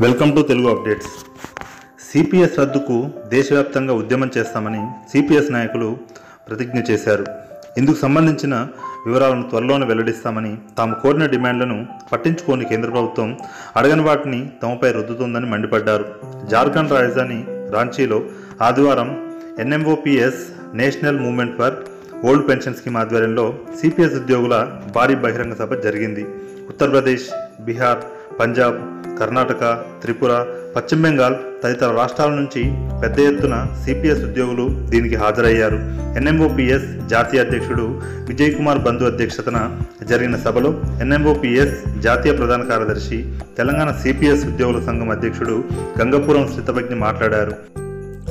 Welcome to Telugu updates. CPS రద్దుకు దేశవ్యాప్తంగా ఉద్యమం చేస్తామని సిపిఎస్ నాయకులు ప్రతిజ్ఞ చేశారు. ఇందుకు సంబంధించిన వివరాలను త్వరలోనే వెల్లడిస్తామని తాము కోరిన డిమాండ్లను పట్టించుకోని కేంద్ర ప్రభుత్వం అడగని వాటిని తమపై రుద్దుతోందని మండిపడ్డారు. జార్ఖండ్ రాజధాని రాంచీలో ఆదివారం NMOPS national movement for old pension scheme ఆధ్వర్యంలో సిపిఎస్ ఉద్యోగుల భారీ బహిరంగ సభ జరిగింది. ఉత్తరప్రదేశ్ బీహార్ పంజాబ్ కర్ణాటక త్రిపుర పశ్చిమ బెంగాల్ తదితర రాష్ట్రాల నుంచి పెద్ద ఎత్తున సిపిఎస్ ఉద్యోగులు దీనికి హాజరయ్యారు. ఎన్ఎంఓపిఎస్ జాతీయ అధ్యక్షుడు విజయ్ కుమార్ బంధు అధ్యక్షతన జరిగిన సభలో ఎన్ఎంఓపిఎస్ జాతీయ ప్రధాన కార్యదర్శి తెలంగాణ సిపిఎస్ ఉద్యోగుల సంఘం అధ్యక్షుడు గంగపురం శ్రితభజ్ఞ మాట్లాడారు.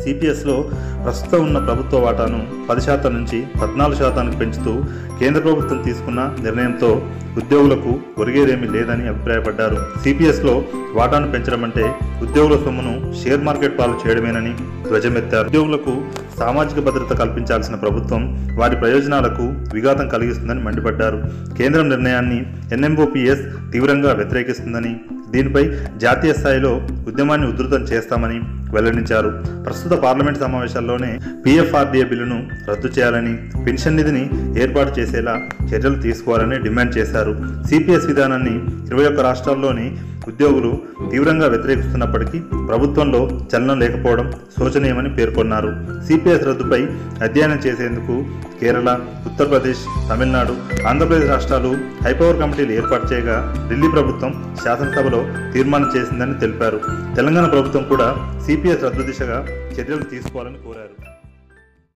సిపిఎస్లో ప్రస్తుతం ఉన్న ప్రభుత్వ వాటాను పది శాతం నుంచి పద్నాలుగు శాతానికి పెంచుతూ కేంద్ర ప్రభుత్వం తీసుకున్న నిర్ణయంతో ఉద్యోగులకు ఒరిగేదేమీ లేదని అభిప్రాయపడ్డారు. సిపిఎస్లో వాటాను పెంచడం అంటే ఉద్యోగుల సొమ్మును షేర్ మార్కెట్ పాలు చేయడమేనని ధ్వజమెత్తారు. ఉద్యోగులకు సామాజిక భద్రత కల్పించాల్సిన ప్రభుత్వం వారి ప్రయోజనాలకు విఘాతం కలిగిస్తుందని మండిపడ్డారు. కేంద్రం నిర్ణయాన్ని ఎన్ఎంఓపిఎస్ తీవ్రంగా వ్యతిరేకిస్తుందని దీనిపై జాతీయ స్థాయిలో ఉద్యమాన్ని ఉధృతం చేస్తామని వెల్లడించారు. ప్రస్తుత పార్లమెంట్ సమావేశాల్లోనే పీఎఫ్ఆర్డీఏ బిల్లును రద్దు చేయాలని పెన్షన్ నిధిని ఏర్పాటు చేసేలా చర్యలు తీసుకోవాలని డిమాండ్ చేశారు. సిపిఎస్ విధానాన్ని ఇరవై ఒక్క రాష్ట్రాల్లోని ఉద్యోగులు తీవ్రంగా వ్యతిరేకిస్తున్నప్పటికీ ప్రభుత్వంలో చలనం లేకపోవడం శోచనీయమని పేర్కొన్నారు. సిపిఎస్ రద్దుపై అధ్యయనం చేసేందుకు కేరళ ఉత్తరప్రదేశ్ తమిళనాడు ఆంధ్రప్రదేశ్ రాష్ట్రాలు హైపవర్ కమిటీలు ఏర్పాటు చేయగా ఢిల్లీ ప్రభుత్వం శాసనసభలో తీర్మానం చేసిందని తెలిపారు. తెలంగాణ ప్రభుత్వం కూడా సిపిఎస్ రద్దు దిశగా చర్యలు తీసుకోవాలని కోరారు.